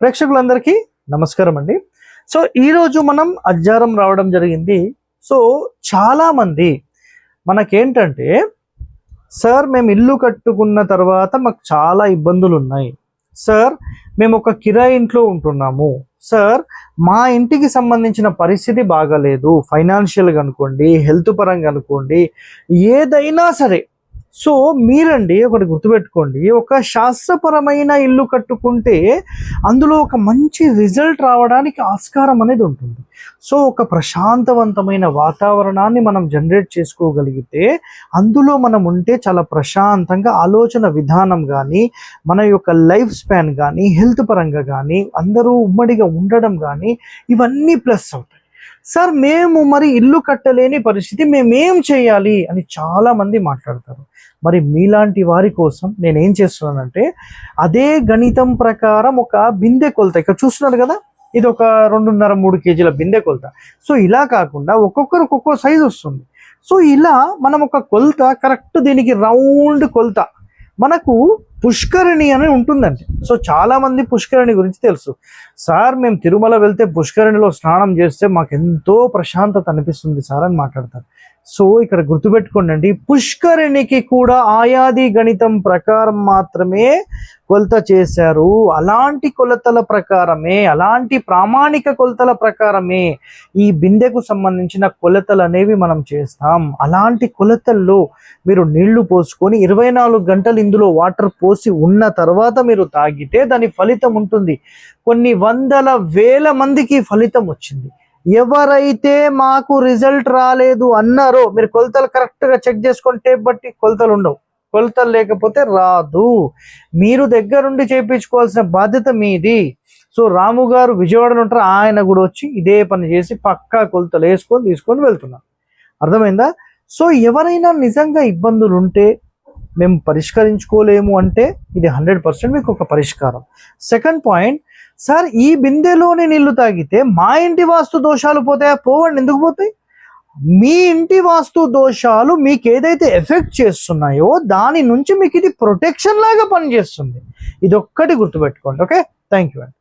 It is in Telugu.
ప్రేక్షకులందరికీ నమస్కారం అండి సో ఈరోజు మనం అజ్జారం రావడం జరిగింది. సో చాలామంది మనకేంటంటే సార్ మేము ఇల్లు కట్టుకున్న తర్వాత మాకు చాలా ఇబ్బందులు ఉన్నాయి సార్ మేము ఒక కిరాయి ఇంట్లో ఉంటున్నాము. సార్ మా ఇంటికి సంబంధించిన పరిస్థితి బాగాలేదు. ఫైనాన్షియల్గా అనుకోండి హెల్త్ పరంగా అనుకోండి ఏదైనా సరే సో మీరండి ఒకటి గుర్తుపెట్టుకోండి. ఒక శాస్త్రపరమైన ఇల్లు కట్టుకుంటే అందులో ఒక మంచి రిజల్ట్ రావడానికి ఆస్కారం అనేది ఉంటుంది. సో ఒక ప్రశాంతవంతమైన వాతావరణాన్ని మనం జనరేట్ చేసుకోగలిగితే అందులో మనం ఉంటే చాలా ప్రశాంతంగా ఆలోచన విధానం కానీ మన యొక్క లైఫ్ స్పాన్ కానీ హెల్త్ పరంగా కానీ అందరూ ఉమ్మడిగా ఉండడం కానీ ఇవన్నీ ప్లస్ అవుతాయి. సార్ మేము మరి ఇల్లు కట్టలేని పరిస్థితి మేమేం చేయాలి అని చాలా మంది మాట్లాడతారు. మరి మీలాంటి వారి కోసం నేను ఏం చేస్తున్నానంటే అదే గణితం ప్రకారం ఒక బిందె కొలత ఇక్కడ చూస్తున్నారు కదా ఇది ఒక రెండున్నర మూడు కేజీల బిందె కొలత. సో ఇలా కాకుండా ఒక్కొక్కరు ఒక్కొక్క సైజు వస్తుంది. సో ఇలా మనం ఒక కొలత కరెక్ట్ దీనికి రౌండ్ కొలత. మనకు పుష్కరిణి అని ఉంటుందండి. సో చాలా మంది పుష్కరిణి గురించి తెలుసు. సార్ మేము తిరుమల వెళ్తే పుష్కరిణిలో స్నానం చేస్తే మాకు ఎంతో ప్రశాంతత అనిపిస్తుంది సార్ అని మాట్లాడతారు. సో ఇక్కడ గుర్తుపెట్టుకోండి పుష్కరిణికి కూడా ఆయాది గణితం ప్రకారం మాత్రమే కొలత చేశారు. అలాంటి కొలతల ప్రకారమే అలాంటి ప్రామాణిక కొలతల ప్రకారమే ఈ బిందెకు సంబంధించిన కొలతలు అనేవి మనం చేస్తాం. అలాంటి కొలతల్లో మీరు నీళ్ళు పోసుకొని ఇరవై నాలుగు గంటలు ఇందులో వాటర్ పోసి ఉన్న తర్వాత మీరు తాగితే దాని ఫలితం ఉంటుంది. కొన్ని వందల వేల మందికి ఫలితం వచ్చింది. ఎవరైతే మాకు రిజల్ట్ రాలేదు అన్నారో మీరు కొలతలు కరెక్ట్గా చెక్ చేసుకొని టేప్ బట్టి కొలతలు ఉండవు. కొలతలు లేకపోతే రాదు. మీరు దగ్గరుండి చేయించుకోవాల్సిన బాధ్యత మీది. సో రాము గారు విజయవాడలో ఉంటారు ఆయన కూడా వచ్చి ఇదే పని చేసి పక్కా కొలతలు వేసుకొని తీసుకొని వెళ్తున్నారు. అర్థమైందా? సో ఎవరైనా నిజంగా ఇబ్బందులు ఉంటే మేము పరిష్కరించుకోలేము అంటే ఇది హండ్రెడ్ పర్సెంట్ మీకు ఒక పరిష్కారం. సెకండ్ పాయింట్ సార్ ఈ బిందెలోని నీళ్ళు తాగితే మా ఇంటి వాస్తు దోషాలు పోతాయా? పోవండి ఎందుకు పోతాయి? మీ ఇంటి వాస్తు దోషాలు మీకు ఏదైతే ఎఫెక్ట్ చేస్తున్నాయో దాని నుంచి మీకు ఇది ప్రొటెక్షన్ లాగా పనిచేస్తుంది. ఇది ఒక్కటి గుర్తుపెట్టుకోండి ఓకే? థ్యాంక్ యూ అండి.